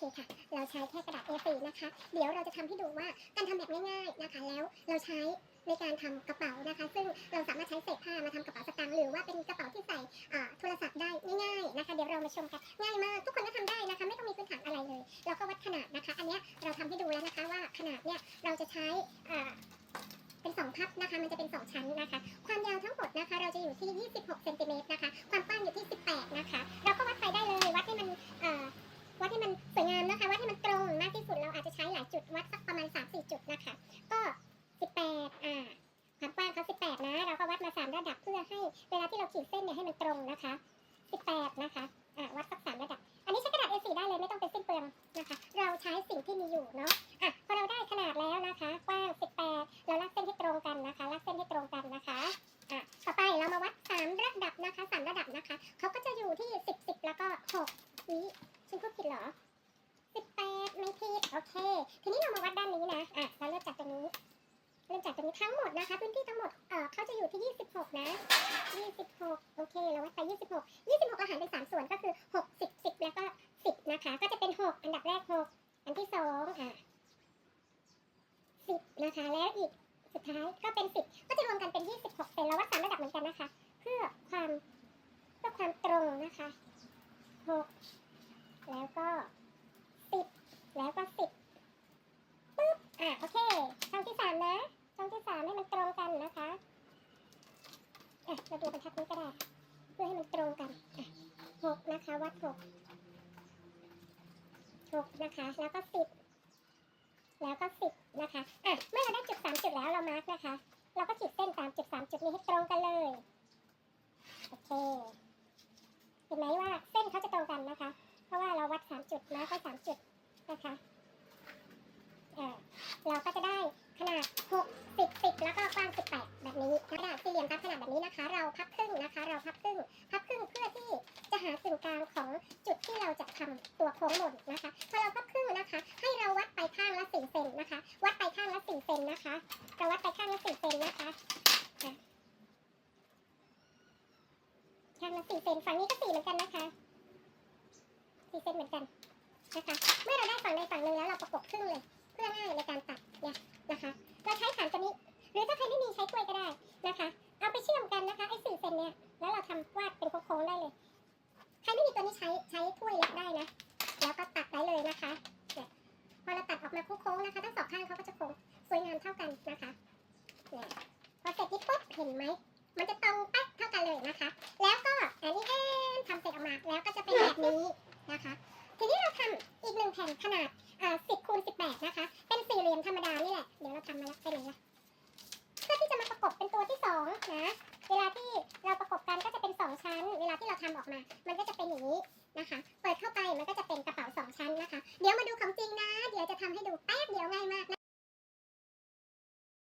เคค่ะ เราใช้แค่กระดาษ A4 นะคะ เดี๋ยวเราจะทำให้ดูว่าการทำแบบง่ายๆนะคะ แล้วเราใช้ในการทำกระเป๋านะคะ ซึ่งเราสามารถใช้เศษผ้ามาทำกระเป๋าสตางค์หรือว่าเป็นกระเป๋าที่ใส่โทรศัพท์ได้ง่ายๆนะคะ เดี๋ยวเรามาชมกันง่ายมากทุกคนก็ทำได้นะคะ ไม่ต้องมีพื้นฐานอะไรเลยเราก็วัดขนาดนะคะ อันนี้เราทำให้ดูแล้วนะคะว่าขนาดเนี่ยเราจะใช้เป็นสองพับนะคะ มันจะเป็นสองชั้นนะคะ ความยาวทั้งหมดนะคะ เราจะอยู่ที่ 26เซนติเมตร ขีดเส้นเนี่ยให้มันตรงนะคะ18นะคะอ่าวัดสัก3ระดับ อันนี้ใช้กระดาษ A4 ได้เลยไม่ต้องเป็นสิ้นเปลืองนะคะ เราใช้สิ่งที่มีอยู่เนาะอะพอเราได้ขนาดแล้วนะคะ กว้าง18เราลากเส้นให้ตรงกันนะคะลากเส้นให้ตรงกันนะคะอะต่อไปเรามาวัด3ระดับนะคะ3ระดับนะคะเขาก็จะอยู่ที่ 10 10 แล้วก็6วิฉันพูดผิดเหรอ18ไม่ผิดโอเค ทีนี้เรามาวัดด้านนี้นะอะเราเริ่มจากตรงนี้เริ่มจากตรงนี้ทั้งหมดนะคะ พื้นที่ทั้งหมดเอ่อเขาจะอยู่ที่ 26 นะ โอเค เราวัดไป 26 26 อาหารเป็น3ส่วนก็คือ 6 10 10 แล้วก็ 10 นะคะ ก็จะเป็น 6 อันดับแรก 6 อันที่ 2 อะ 10 นะคะ แล้วอีกสุดท้ายก็เป็น 10 ก็จะรวมกันเป็น 26เซนเราวัดสามระดับเหมือนกันนะคะ เพื่อความเพื่อความตรงนะคะ 6 แล้วก็ 10 แล้วก็ 10 ปึ๊บ อะ โอเค ช่องที่ 3 นะ ช่องที่ 3 ให้มันตรงกันนะคะ อะ เราดูบรรทัดนี้ก็ได้ เพื่อให้มันตรงกันอะ6นะคะวัด6 6นะคะ แล้วก็10แล้วก็10นะคะอะเมื่อเราได้จุด3จุดแล้วเรามาร์กนะคะ เราก็ขีดเส้นตามจุด3จุดนี้ให้ตรงกันเลย โอเค เห็นไหมว่าเส้นเขาจะตรงกันนะคะ เพราะว่าเราวัด3จุดมาร์กไว้3จุดนะคะอ่าเราก็จะได้ขนาด 6 10 10 แล้วก็กว้าง 18 แบบนี้กระดาษสี่เหลี่ยมตามขนาดแบบนี้นะคะ เราพับครึ่งนะคะ เราพับครึ่งพับครึ่งเพื่อที่จะหาศูนย์กลางของจุดที่เราจะทำตัวโค้งหล่นนะคะพอเราพับครึ่งนะคะ ให้เราวัดไปข้างละ4เซนนะคะ วัดไปข้างละ4เซนนะคะเราวัดไปข้างละ4เซนนะคะข้างละ4เซนฝั่งนี้ก็4เหมือนกันนะคะ4เซนเหมือนกันนะคะเมื่อเรา ใช้ถ้วยเล็กได้นะ แล้วก็ตัดได้เลยนะคะเนี่ยพอเราตัดออกมาโค้งๆนะคะทั้งสองข้างเขาก็จะโค้งสวยงามเท่ากันนะคะเนี่ยพอเสร็จนี้ปุ๊บเห็นไหมมันจะตรงเป๊ะเท่ากันเลยนะคะ แล้วก็อันนี้เองทำเสร็จออกมาแล้วก็จะเป็นแบบนี้นะคะ ทีนี้เราทำอีกหนึ่งแผ่นขนาดอ่า10คูณ18นะคะ เป็นสี่เหลี่ยมธรรมดานี่แหละเดี๋ยวเราทำมาแล้วไปไหนะเพื่อที่จะมาประกบเป็นตัวที่สองนะเวลาที่เราประกบกันก็จะเป็นสองชั้น เวลาที่เราทำออกมา มันก็จะเป็นอย่างนี้ นะคะ